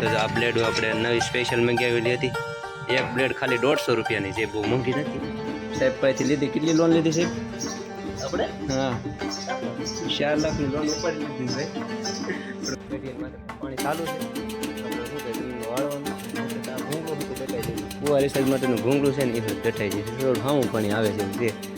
તો આ બ્લેડો આપણે નવી સ્પેશિયલ મંગાવેલી હતી. એક બ્લેડ ખાલી દોઢસો રૂપિયાની છે બહુ મોંઘી નથી. સાહેબ પાસેથી લીધી કેટલી લોન લીધી સાહેબ? આપણે? હા. ચાર લાખની લોન ઉપાડી લીધી ભાઈ. પાણી ચાલુ છે. કુવા રિસાર્જ માટેનું ઘૂંઘળું છે ને એ બેઠાઈ જાય થોડું હામું પાણી આવે છે તે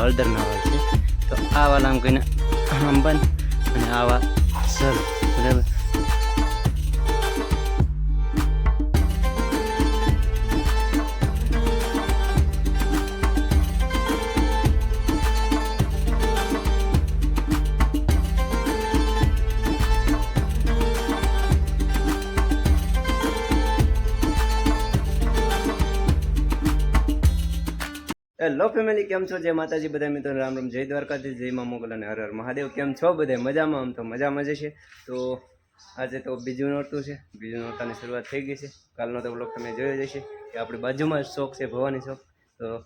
હળદરના વાળ છે. તો આ વાળ આમ કહીને આમ બંધ અને આવા સર બરાબર? હેલો ફેમિલી, કેમ છો? જય માતાજી બધા મિત્રો, રામ રામ. જય દ્વારકાથી જય મા મોગલ અને હર હર મહાદેવ. કેમ છો બધે? મજામાં? આમ તો મજામાં જ છે. તો આજે તો બીજું નોરતું છે. બીજું નોરતાની શરૂઆત થઈ ગઈ છે. કાલનો તો બ્લોક તમે જોયો જશે કે આપણી બાજુમાં જ શોખ છે, ભવાની શોખ. તો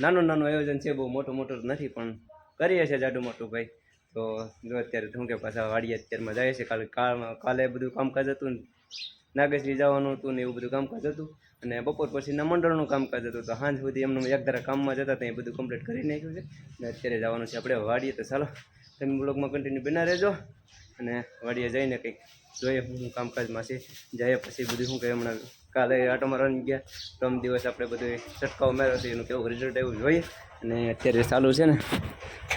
નાનું નાનું આયોજન છે, બહુ મોટું મોટું નથી, પણ કરીએ છીએ જાડું મોટું ભાઈ. તો જો અત્યારે શું કે પાછા વાડીએ અત્યારમાં જાય છે. કાલે કાલ- બધું કામકાજ હતું ને નાગેશજી જવાનું હતું ને એવું બધું કામકાજ હતું. અને બપોર પછીના મંડળનું કામકાજ હતું તો સાંજ સુધી એમનું એક ધારા કામમાં જતા ત્યાં બધું કમ્પ્લીટ કરી નાખ્યું છે. ને અત્યારે જવાનું છે આપણે વાડીએ. તો ચાલો, તમે બ્લોગમાં કન્ટિન્યુ બના રહેજો અને વાડીએ જઈને કંઈક જોઈએ હું કામકાજમાં છે. જઈએ પછી બધું શું કહે હમણાં કાલે આટો મારવાની ગયા. ત્રણ દિવસ આપણે બધું છટકાવ માર્યો છે, એનું કેવું રિઝલ્ટ આવ્યું જોઈએ. અને અત્યારે ચાલુ છે ને,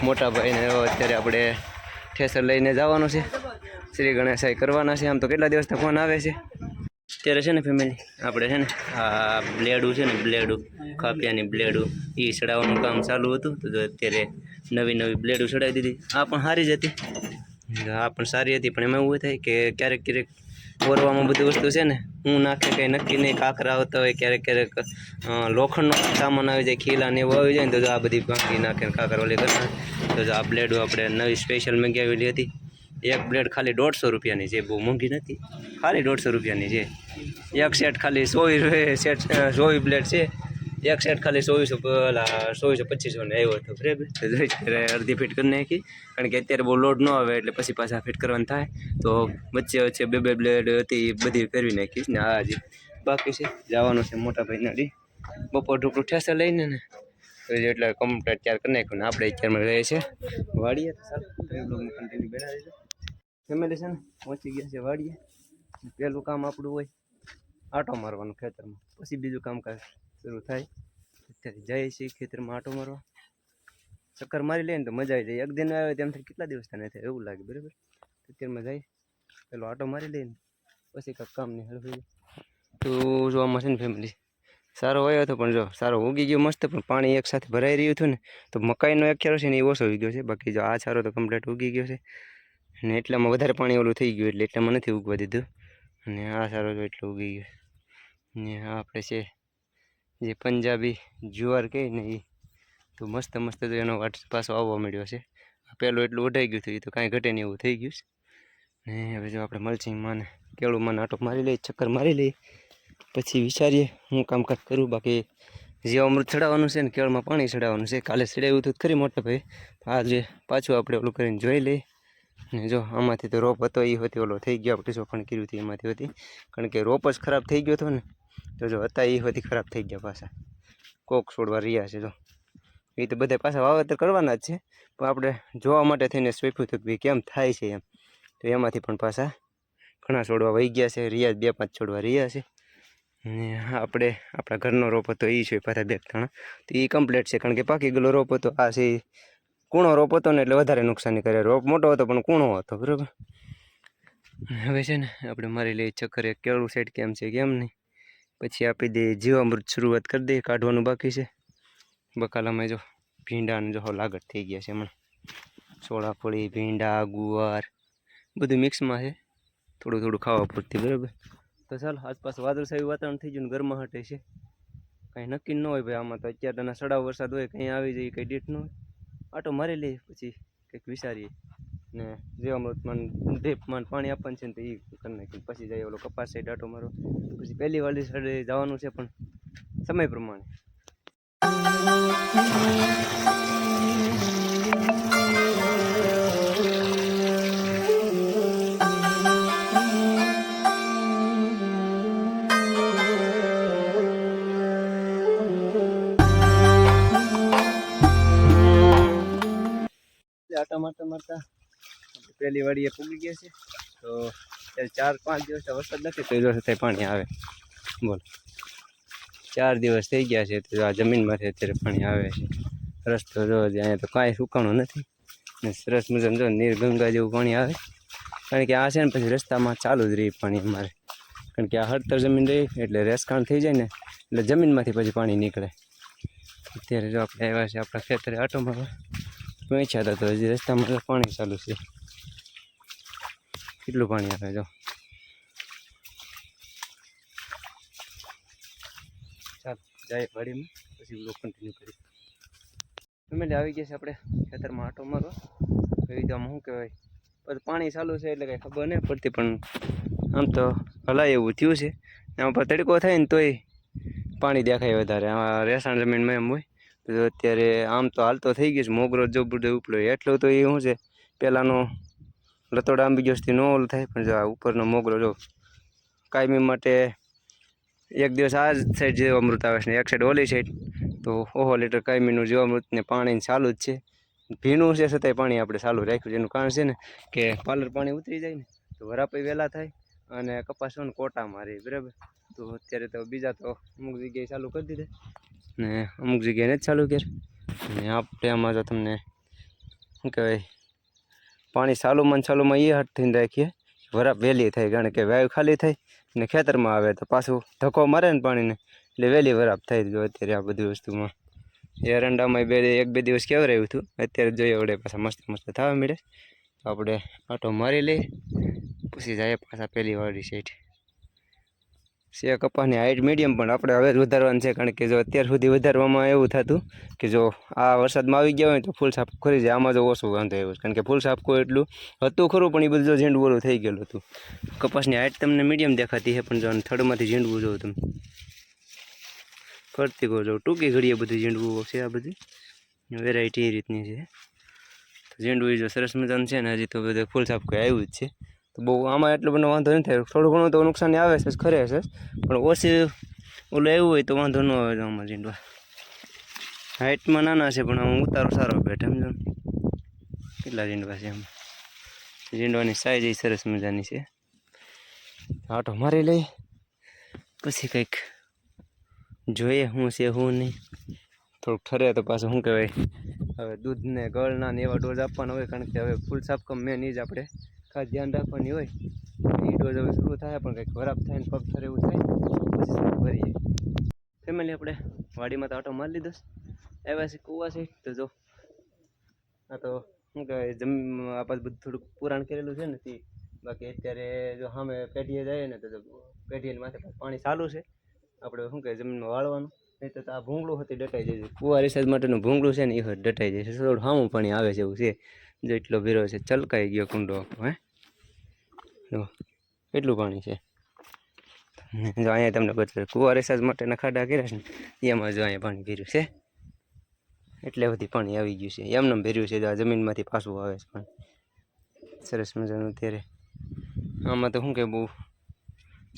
મોટા ભાઈને અત્યારે આપણે ઠેસર લઈને જવાનું છે. શ્રી ગણેશાઈ કરવાના છે. આમ તો કેટલા દિવસથી ફોન આવે છે? અત્યારે છે ને ફેમિલી આપણે છે ને આ બ્લેડું છે ને બ્લેડું ખાપિયાની બ્લેડું, એ ચડાવવાનું કામ ચાલુ હતું. તો અત્યારે નવી નવી બ્લેડું ચડાવી દીધી. આ પણ સારી જ હતી. આ પણ સારી હતી, પણ એમાં એવું થાય કે ક્યારેક ક્યારેક ઓરવામાં બધી વસ્તુ છે ને, હું નાખે કંઈ નક્કી નહીં, કાંકરા આવતા હોય, ક્યારેક ક્યારેક લોખંડનો સામાન આવી જાય, ખીલા ને એવું આવી જાય ને, તો આ બધી ભાંગી નાખે કાંકર ઓલી કરતા તો આ બ્લેડું આપણે નવી સ્પેશિયલ મંગાવેલી હતી. એક બ્લેડ ખાલી દોઢસો રૂપિયાની છે, બહુ મોંઘી નથી. ખાલી દોઢસો રૂપિયાની છે. એક સેટ ખાલી ચોવીસ સેટ ચોવીસ બ્લેડ છે. એક સેટ ખાલી ચોવીસો પેલા ચોવીસો પચીસો ને આવ્યો હતો, બરાબર? અડધી ફિટ કરી નાખી. કારણ કે અત્યારે બહુ લોડ ન આવે, એટલે પછી પાછા ફિટ કરવાનું થાય. તો વચ્ચે વચ્ચે બે બે બ્લેડ હતી, એ બધી ફેરવી નાખીશ ને આ જે બાકી છે, જવાનું છે મોટા ભાઈ નડી બપોર ઢોકળું ઠેસર લઈને ને. એટલે કમ્પ્લીટ તૈયાર કરી નાખ્યું ને આપણે અત્યારમાં રહીએ છીએ. વાડીએ તો સારું. કન્ટિન્યુ બનાવી છે ફેમિલી છે ને પહોંચી ગયા છે વાડીએ પહેલું કામ આપણું હોય, આટો મારવાનું ખેતરમાં. પછી બીજું કામકાજ શરૂ થાય. અત્યારે જઈએ છીએ ખેતરમાં આટો મારવા. ચક્કર મારી લઈએ ને તો મજા આવી જાય. એક દિન આવે તેમ કેટલા દિવસ થાય? થાય એવું લાગે, બરાબર? અત્યારમાં જાય, પેલો આટો મારી લઈએ ને પછી કાંઈક કામ નહીં હળવું તો જોવામાં છે ને ફેમિલી સારો હોય હતો પણ જો, સારો ઉગી ગયો મસ્ત, પણ પાણી એક સાથે ભરાઈ રહ્યું હતું ને, તો મકાઈનો એક ખેરો છે ને એ ઓછો ઉગ્યો ગયો છે. બાકી જો આ સારો તો કમ્પ્લીટ ઉગી ગયો છે. અને એટલામાં વધારે પાણી ઓલું થઈ ગયું એટલે એટલામાં નથી ઉગવા દીધું. અને આ સારો તો એટલો ઉગી ગયો. ને આપણે છે, જે પંજાબી જુવાર કહે ને એ તો મસ્ત મસ્ત તો એનો વાટ પાછો આવવા મળ્યો છે. પહેલું એટલું ઉઠાઈ ગયું હતું એ તો કાંઈ ઘટે નહીં એવું થઈ ગયું છે. ને હવે જો આપણે મલચિંગમાં ને કેળુંમાં નાટક મારી લઈએ, ચક્કર મારી લઈએ. પછી વિચારીએ હું કામકાજ કરું, બાકી જે અમૃત ચડાવવાનું છે ને, કેળમાં પાણી ચડાવવાનું છે, કાલે ચડાવ્યું હતું ખરી મોટા ભાઈ. આજે પાછું આપણે ઓલું કરીને જોઈ લઈએ. ને જો, આમાંથી તો રોપ હતો, એ હતી, ઓલો થઈ ગયો, આપણે ચોખણ કર્યું હતું, એમાંથી હતી. કારણ કે રોપ જ ખરાબ થઈ ગયો હતો ને, તો જો હતા એ હતી ખરાબ થઈ ગયા પાછા. કોક છોડવા રહ્યા છે, જો. એ તો બધા પાછા વાવેતર કરવાના જ છે, પણ આપણે જોવા માટે થઈને સ્વીપ્યું હતું કે કેમ થાય છે એમ. તો એમાંથી પણ પાછા ઘણા છોડવા વહી ગયા છે, રહ્યા બે પાંચ છોડવા રહ્યા છે. ને આપણે, આપણા ઘરનો રોપ હતો, એ છે પાછા બે ત્રણ. તો એ કમ્પ્લીટ છે, કારણ કે પાકી ગયેલો રોપ હતો, આ છે કૂણો રોપ હતો ને એટલે વધારે નુકસાની કરે. રોપ મોટો હતો પણ કૂણો હતો, બરાબર? હવે છે ને આપણે મારી લઈએ ચક્કર કેળું સેટ કેમ છે, કેમ નહીં? પછી આપી દઈએ જીવામૃત શરૂઆત કરી દઈએ, કાઢવાનું બાકી છે. બકાલામાં જો ભીંડાને જો લાગત થઈ ગયા છે હમણાં. સોળાફળી ભીંડા, ગુવાર, બધું મિક્સમાં છે. થોડું થોડું ખાવા પૂરતી, બરાબર? તો ચાલો, આસપાસ વાદળછાયું વાતાવરણ થઈ ગયું ને ઘરમાં હટે છે. કાંઈ નક્કી ન હોય ભાઈ આમાં તો અત્યારના સડા વરસાદ હોય, કંઈ આવી જાય, કંઈ ડેટ ન હોય. આટો મારી લઈએ પછી કંઈક વિચારીએ. ને જીવામૃતમાં ડ્રીપમાં પાણી આપવાનું છે ને તો એ કરી નાખીએ પછી જાય ઓલો કપાસ સાઈડ આટો મારો પછી પહેલી વાલી સાઈડે જવાનું છે, પણ સમય પ્રમાણે. મારતા મારતા આપણે પહેલી વાડીએ પૂગી ગયા છે. તો ત્યારે ચાર પાંચ દિવસ વરસાદ નથી તો એ દિવસ પાણી આવે. બોલ. ચાર દિવસ થઈ ગયા છે, તો આ જમીનમાંથી અત્યારે પાણી આવે છે. રસ્તો જો, અહીંયા તો કાંઈ સુકાણું નથી. ને સરસ મજાનું જો નીરગંગા જેવું પાણી આવે. કારણ કે આ છે ને પછી રસ્તામાં ચાલુ જ રહી પાણી અમારે. કારણ કે આ હળતર જમીન રહી, એટલે રેસકાણ થઈ જાય ને, એટલે જમીનમાંથી પછી પાણી નીકળે. અત્યારે જો આપણે આવ્યા છે આપણા ખેતરે આટો મારવા. પહોંચ્યા હતા તો હજી રસ્તામાં પાણી ચાલુ છે. કેટલું પાણી આવે જો? જાય વાડીમાં, પછી બ્લોક કન્ટિન્યુ કરી ફેમિલી આવી ગયા છે આપણે ખેતરમાં આટો મારવા એવી આમ શું કહેવાય? પછી પાણી ચાલુ છે એટલે કંઈ ખબર નહીં પડતી, પણ આમ તો હલાય એવું થયું છે. એમાં તડકો થાય ને તોય પાણી દેખાય વધારે. આ રેસાણ જમીનમાં એમ હોય. તો અત્યારે આમ તો હાલતો થઈ ગયો છે. મોગરો જો બધો ઉપલો એટલો તો એ શું છે? પહેલાંનો લતોડા આંબી ગયો ન ઓલું થાય. પણ જો આ ઉપરનો મોગરો જો કાયમી માટે એક દિવસ આ જ સાઈડ અમૃત આવે છે એક સાઈડ ઓલી સાઈડ તો ઓહો, લીટર કાયમીનું જીવામૃત ને પાણી ચાલુ જ છે. ભીનું છે છતાંય પાણી આપણે ચાલુ રાખ્યું છે. એનું કારણ છે ને કે પાલર પાણી ઉતરી જાય ને તો વરાપઈ વહેલા થાય. અને કપાસ હોય ને કોટા મારી, બરાબર? તો અત્યારે તો બીજા તો અમુક જગ્યાએ ચાલુ કરી દીધા. ને અમુક જગ્યાએ નથી ચાલુ કરે અને આપણે આમાં તો તમને, શું કહેવાય, પાણી ચાલુમાં ને ચાલુમાં એ હટ થઈને રાખીએ. વરાપ વહેલી થાય, કારણ કે વાયુ ખાલી થાય ને ખેતરમાં આવે તો પાછું ધક્કો મારે ને પાણીને. એટલે વહેલી વરાપ થાય જો અત્યારે આ બધી વસ્તુમાં. એરંડામાં બે, એક બે દિવસ કેવું રહ્યું હતું? અત્યારે જોઈએ વડે પાછા મસ્ત મસ્ત થવા મળે આપણે આટો મારી લઈએ. પછી જાય પાછા પહેલી વાળી સાઈડ છે કપાસની હાઈટ મીડિયમ પણ આપણે હવે જ વધારવાનું છે, કારણ કે જો અત્યાર સુધી વધારવામાં એવું થતું કે જો આ વરસાદમાં આવી ગયા હોય તો ફૂલ સાફ ખરી જાય. આમાં જો ઓછું વાંધો આવ્યો કારણ કે ફૂલ સાફકું એટલું હતું ખરું, પણ એ બધું જો ઝીંડું ઓલું થઈ ગયેલું હતું. કપાસની હાઈટ તમને મીડિયમ દેખાતી છે, પણ જો થડમાંથી ઝીંડવું જોઉં તમે. ફરતી કહો જો ટૂંકી ઘડીએ બધું ઝીંડવું છે આ બધી. વેરાયટી એ રીતની છે. ઝીંડવું જો સરસ મજાનું છે ને, હજી તો બધું ફૂલ સાફકું આવ્યું જ છે. તો બહુ આમાં એટલો બધો વાંધો નથી થાય થોડું ઘણું તો નુકસાન આવે છે, ખરે છે. પણ ઓછી ઓલું એવું હોય તો વાંધો ન આવે આમાં ઝીંડવા હાઇટમાં નાના છે, પણ આમાં ઉતારો સારો બેઠે સમજો. કેટલા ઝીંડવા છે આમાં? ઝીંડવાની સાઈઝ એ સરસ મજાની છે. આટો મારી લઈ. પછી કંઈક જોઈએ શું છે શું નહીં. થોડુંક ઠરે તો પાછું શું કહેવાય? હવે દૂધને ગળના ને એવા ડોઝ આપવાના હોય, કારણ કે હવે ફૂલ સાફ કમ મેન એ જ આપણે ખાસ ધ્યાન રાખવાની હોય, એ ડોઝ હવે શરૂ થાય, પણ કંઈક ખરાબ થાય ને પગ ઠરે એવું થાય, પછી ભરીએ ફેમિલી આપણે વાડીમાં તો આટો મારી લીધો. આવ્યા છે, કૂવા છે, તો જો. આ તો શું કહેવાય, જમ, આ પાછું બધું થોડુંક પુરાણ કરેલું છે ને, તે. બાકી અત્યારે જો સામે પેઢીએ જઈએ ને, તો જો પેઢીએ માથે પાણી ચાલુ છે. આપણે શું કહે જમીનમાં વાળવાનું. નહીં તો આ ભૂંગળું હતી, ડટાઈ જાય છે. કુવા રિસાર્જ માટેનું ભૂંગળું છે ને, એ ડટાઈ જાય છે. થોડું સામું પાણી આવે છે એવું છે. જો એટલો ભીરો છે, ચલકાઈ ગયો કુંડો, હે? જો કેટલું પાણી છે. જો અહીંયા તમને બધું કુવા રેસાજ માટેના ખાડા કર્યા છે ને, એમાં જો અહીંયા પાણી ભર્યું છે. એટલે બધી પાણી આવી ગયું છે. એમને ભર્યું છે જો, આ જમીનમાંથી પાછું આવે છે પાણી. સરસ મજાનું અત્યારે. આમાં તો શું કે બહુ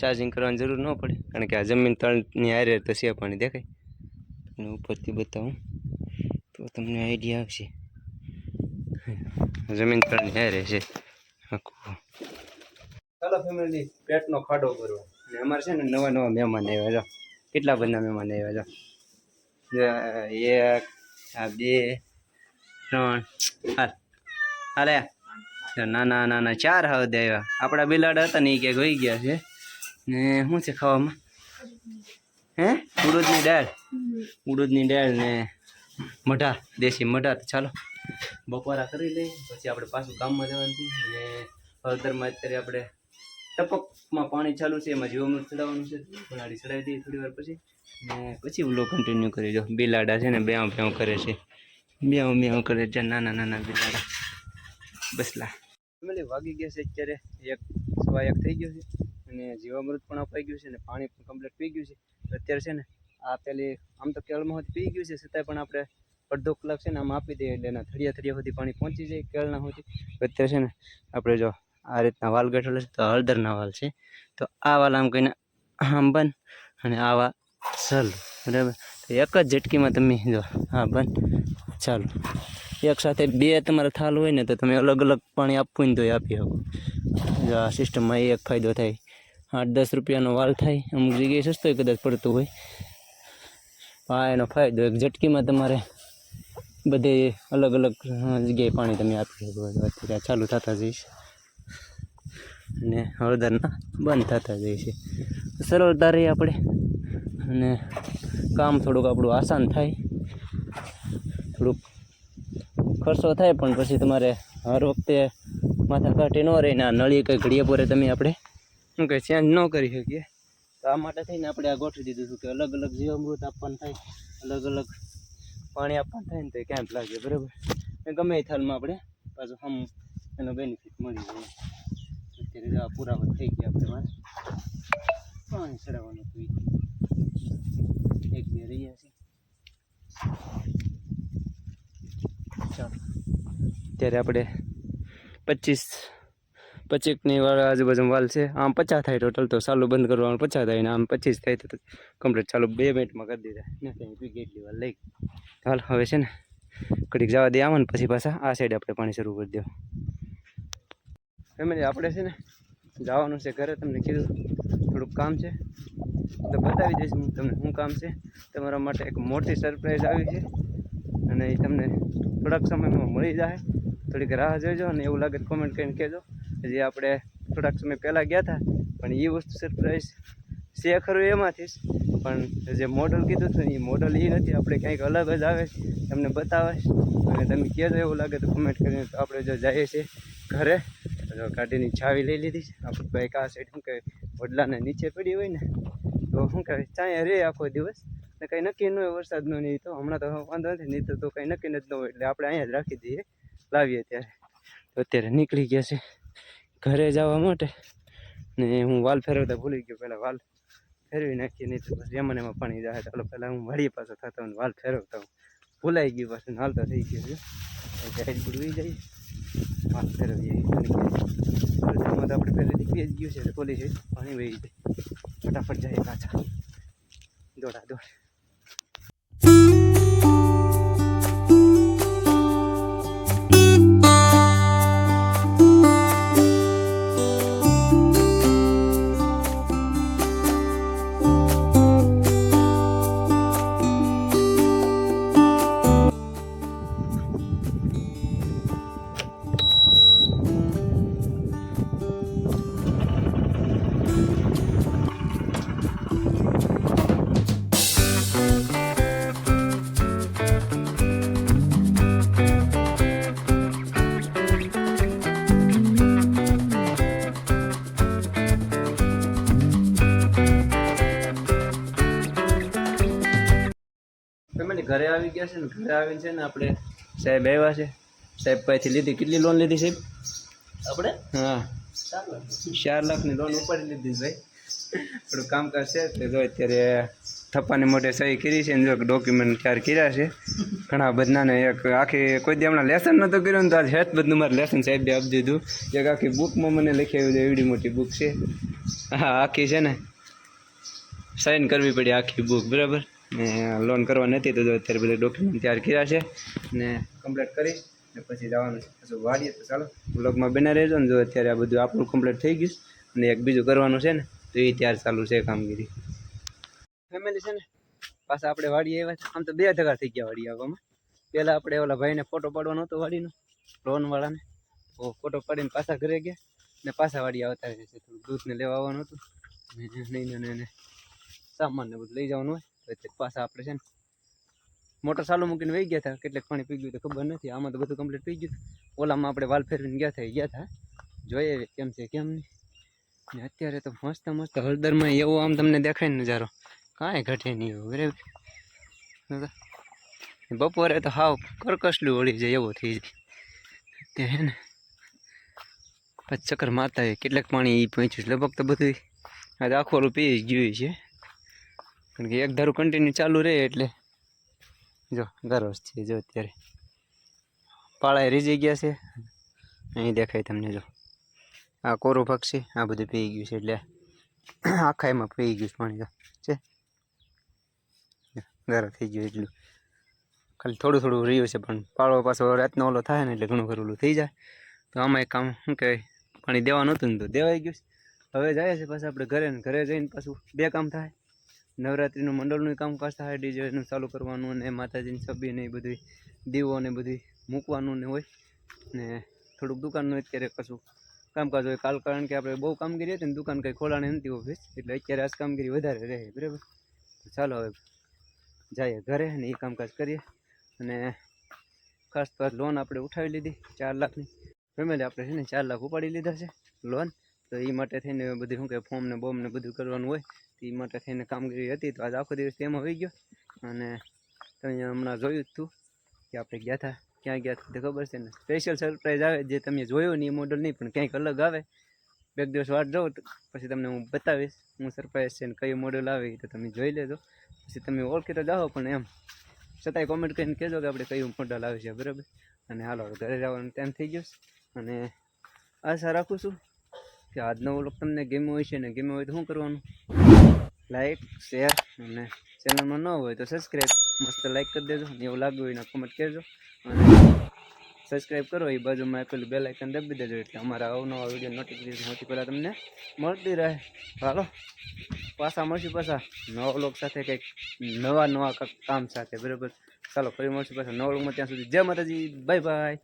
ચાર્જિંગ કરવાની જરૂર ન પડે, કારણ કે આ જમીન તળની હારે તો છે પાણી દેખાય. અને ઉપરથી બતાવું. તો તમને આઈડિયા આવશે. જમીન તળની હારે છે. આખું ચાલો ફેમિલી, પેટનો ખાડો ભરવો. ને અમારે છે ને નવા નવા મહેમાન આવ્યા જો કેટલા બધા મહેમાન આવ્યા જો એક, આ બે, ત્રણ, હાલ. હાલે. નાના નાના ચાર હાવ આવ્યા. આપણા બિલાડા હતા ને એ ક્યાંક વહી ગયા છે. ને શું છે ખાવામાં? હે? ઉડદની દાળ. ઉડદની દાળ ને મઢા દેશી મઢા તો ચાલો. બપોરા કરી લઈએ, પછી આપણે પાછું ગામમાં જવાનું છે. ને હળદરમાં અત્યારે આપણે ટપકમાં પાણી ચાલુ છે, એમાં જીવામૃત ચડાવવાનું છે. બિલાડી ચડાવી દઈએ થોડી વાર પછી. ને પછી ઉલો કન્ટિન્યુ કરી દો બિલાડા છે ને બ્યાવ બ્યાવ કરે છે. બ્યાવ બ્યાવ કરે છે, નાના નાના બિલાડા. બસલા ફેમિલી વાગી ગયા છે અત્યારે. એક સવા એક થઈ ગયો છે. અને જીવામૃત પણ અપાઈ ગયું છે અને પાણી પણ કમ્પ્લીટ પી ગયું છે. અત્યારે છે ને આ પેલી આમ તો કેળમાં પી ગયું છે, છતાંય પણ આપણે અડધો કલાક છે ને આમ આપી દઈએ એટલે એના થળિયા થળિયા સુધી પાણી પહોંચી જાય, કેળના સુધી. અત્યારે છે ને આપણે જો આ રીતના વાલ ગઠેલો છે, તો હળદરના વાલ છે. તો આ વાલ આમ કહીને આમ બન અને આવા ચાલુ, બરાબર. તો એક જ ઝટકીમાં તમે જો હા બન ચાલો. એક સાથે બે તમારે થાલ હોય ને, તો તમે અલગ અલગ પાણી આપવું ને તોય આપી શકો. જો આ સિસ્ટમમાં એ એક ફાયદો થાય, આઠ દસ રૂપિયાનો વાલ થાય, અમુક જગ્યાએ સસ્તો કદાચ પડતું હોય. આ એનો ફાયદો, એક ઝટકીમાં તમારે બધે અલગ અલગ જગ્યાએ પાણી તમે આપી શકો. અત્યારે ચાલુ થતા જઈશ અને હળદરના બંધ થતા જાય છે. સરળતા રહી આપણે. અને કામ થોડુંક આપણું આસાન થાય. થોડુંક ખર્ચો થાય, પણ પછી તમારે હર વખતે માથા કાઢી ન રહીને આ નળી કંઈ ઘડીએ પોરે તમે આપણે શું કહે, ચેન્જ ન કરી શકીએ. તો આ માટે થઈને આપણે આ ગોઠવી દીધું હતું કે અલગ અલગ જીવામૃત આપવાનું થાય, અલગ અલગ પાણી આપવાનું થાય ને તો કેમ્પ લાગે, બરાબર? ગમે એ થાલમાં આપણે પાછું હમ, એનો બેનિફિટ મળી જાય. અત્યારે જવા પુરાવા થઈ ગયા આપણે પાણી ચડાવવાનું હતું. એક બે રહ્યા છે. ચાલો. આપણે પચીસ, પચીસની વાર આજુબાજુ વાલ છે. આમ પચાસ થાય ટોટલ તો ચાલુ બંધ કરવાનું પચાસ થાય ને આમ પચીસ થાય તો કમ્પ્લીટ ચાલુ બે મિનિટમાં કરી દીધા. ને ત્યાં પી એટલી વાર લઈ હાલ, હવે છે ને ઘડીક જવા દે ને પછી પાછા આ સાઈડ આપણે પાણી શરૂ કરી દો ફેમિલી, આપણે છે ને જવાનું છે ઘરે, તમને કીધું થોડુંક કામ છે. તો બતાવી દઈશ હું તમને શું કામ છે. તમારા માટે એક મોટી સરપ્રાઈઝ આવી છે. અને એ તમને થોડાક સમયમાં મળી જાય. થોડીક રાહ જોઈજો અને એવું લાગે કોમેન્ટ કરીને કહેજો. જે આપણે થોડાક સમય પહેલાં ગયા હતા પણ એ વસ્તુ સરપ્રાઈઝ છે ખરું એમાંથી જ. પણ જે મોડલ કીધું હતું એ મોડલ એ નથી, આપણે કંઈક અલગ જ આવે તમને બતાવે અને તમે કહેજો એવું લાગે તો કોમેન્ટ કરીને. તો આપણે જો જઈએ છીએ ઘરે. તો ગાડીની છાવી લઈ લીધી છે. આપણે બાઈક આ સાઈડ શું કહે વડલાને નીચે પડી હોય ને, તો શું કહેવાય? ચાંય રે આખો દિવસ. ને કંઈ નક્કી ન હોય વરસાદનો નહીં તો. હમણાં તો વાંધો નથી, નહીં તો કંઈ નક્કી નથી હોય. એટલે આપણે અહીંયા જ રાખી દઈએ. લાવીએ ત્યારે. તો અત્યારે નીકળી ગયા છે ઘરે જવા માટે. ને હું વાલ ફેરવતા ભૂલી ગયો. પહેલાં વાલ ફેરવી નાખીએ, નહીં તો પછી એમાં એમાં પાણી જાય. ચાલો, પહેલાં હું વાળી પાછો થતો હું વાલ ફેરવતા હું ભૂલાઈ ગયું પાછું હાલતા થઈ ગયું છે. સાઈડ બુડવી જઈએ. વાલ ફેરવીએ વરસાદમાં તો આપણે પહેલેથી નીકળી જ ગયું છે કોલેજ પાણી વહી જાય ફટાફટ જાય પાછા. દોડા, દોડ. ગયા છે ને ઘરે આવીને છે ને આપણે સાહેબ આવ્યા છે. સાહેબ પાસેથી લીધી. કેટલી લોન લીધી સાહેબ? આપણે? હા. ચાર લાખની લોન ઉપાડી લીધી ભાઈ થોડું કામકાજ છે તે જો અત્યારે થપ્પાની મોઢે સહી કરી છે ને જો ડોક્યુમેન્ટ ચાર કર્યા છે. ઘણા બધાને એક આખી કોઈ દી હમણાં લેસન નહોતું કર્યું ને તો આજ હેત બધું મારે લેસન સાહેબે આપી દીધું. એક આખી બુકમાં મને લખી આવ્યું છે એવડી મોટી બુક છે. હા આખી છે ને. સાઇન કરવી પડી આખી બુક બરાબર? ને લોન કરવા નથી તો અત્યારે બધા ડોક્યુમેન્ટ તૈયાર કર્યા છે ને કમ્પ્લીટ કરી ને પછી જવાનું છે. પછી વાડીએ તો ચાલો બ્લોગમાં બના રહેજો ને જો અત્યારે આ બધું આપણું કમ્પ્લીટ થઈ ગયું અને એક બીજું કરવાનું છે ને તો એ ત્યાર ચાલુ છે કામગીરી. ફેમિલી છે ને, પાછા આપણે વાડીએ આવ્યા છે. આમ તો બે ધગા થઈ ગયા વાડી આવવામાં. પહેલાં આપણે ઓલા ભાઈને ફોટો પાડવાનો હતો વાડીનો લોનવાળાને ફોટો પાડીને પાછા ઘરે ગયા ને પાછા વાડી આવતા રહે છે. દૂધને લેવા આવવાનું હતું. ને સામાન ને બધું લઈ જવાનું હોય. અત્યારે પાછા આપણે છે ને મોટર ચાલુ મૂકીને વહી ગયા હતા કેટલેક પાણી પી ગયું તો ખબર નથી. આમાં તો બધું કમ્પ્લીટ પી ગયું ઓલામાં આપણે વાલ ફેરવીને ગયા હતા ગયા હતા જોઈએ કેમ છે, કેમ નહીં. અત્યારે તો મસ્ત મસ્ત હળદરમાં એવો આમ તમને દેખાય નજારો. કાંઈ ઘટે નહીં એવું, બરાબર? બપોરે તો હાવ કરકસલું વળી જાય એવો થઈ જાય. તે હે ને ચક્કર માતા કેટલાક પાણી એ પહોંચ્યું લગભગ તો બધું આજે આખું પી ગયું છે. કારણ કે એક ધારું કન્ટિન્યુ ચાલુ રહે એટલે જો ગરોજ છે, જો અત્યારે પાળાએ રીઝી ગયા છે. અહીં દેખાય તમને જો. આ કોરું છે, આ બધું પી ગયું છે એટલે આખા એમાં પી ગયું છે પાણી છે? ગરમ થઈ ગયું એટલું. ખાલી થોડું થોડું રહ્યું છે, પણ પાળો પાછો રાતનો ઓલો થાય ને એટલે ઘણું ઘરું થઈ જાય. તો આમાં એક કામ શું કહેવાય, પાણી દેવાનું હતું ને તો દેવાઈ ગયું હવે જાય છે પાછા આપણે ઘરે ઘરે જઈને પાછું બે કામ થાય. નવરાત્રિનું મંડળનું કામકાજ થાય ડીજેનું ચાલુ કરવાનું ને માતાજીની છબી ને એ બધી દીવો ને બધી મૂકવાનું ને હોય. ને થોડુંક દુકાનનું અત્યારે કશું કામકાજ હોય. કાલ કારણ કે આપણે બહુ કામગીરી હતી ને દુકાન કંઈ ખોલાણી નથી ઓફિસ, એટલે અત્યારે આજ કામગીરી વધારે રહે, બરાબર? ચાલો હવે જઈએ ઘરે ને એ કામકાજ કરીએ. અને ખાસ તો લોન આપણે ઉઠાવી લીધી, ચાર લાખની. ફેમિલી આપણે છે ને ચાર લાખ ઉપાડી લીધા છે લોન, તો એ માટે થઈને બધું શું કે ફોર્મ ને બોમ ને બધું કરવાનું હોય. તો માટે થઈને કામગીરી હતી તો આજ આખો દિવસ તેમાં હોઈ ગયો. અને તમે હમણાં જોયું જ હતું કે આપણે ગયા હતા ક્યાં ગયા હતા ખબર છે ને? સ્પેશિયલ સરપ્રાઈઝ આવે જે તમે જોયું ને એ મોડલ નહીં પણ ક્યાંક અલગ આવે. બે દિવસ વાટ જાઉં પછી તમને હું બતાવીશ, હું સરપ્રાઈઝ છે ને કયું મોડલ આવે તો તમે જોઈ લેજો. પછી તમે ઓળખી તો જાઓ પણ એમ. છતાંય કોમેન્ટ કરીને કહેજો કે આપણે કયું મોડલ આવે છે, બરાબર? અને હાલો ઘરે જવાનું ટાઈમ થઈ ગયો અને આશા રાખું છું કે આજનો વ્લોગ તમને ગેમ હોય છે ને ગેમ હોય તો શું કરવાનું? લાઈક શેર અને ચેનલમાં ન હોય તો સબસ્ક્રાઈબ મસ્ત લાઈક કરી દેજો, અને એવું લાગ્યું હોય કોમેન્ટ કરજો. અને સબસ્ક્રાઈબ કરો, એ બાજુમાં પેલું બેલ આઇકન દબી દેજો, એટલે અમારા અવનવા વીડિયો નોટિફિકેશન સૌથી પહેલાં તમને મળતી રહે. હાલો, પાછા મળશું પાછા નવા લોક સાથે, કંઈક નવા નવા કામ સાથે, બરાબર? ચાલો, ફરી મળશું પાછા નવા લોકમાં ત્યાં સુધી જય માતાજી બાય બાય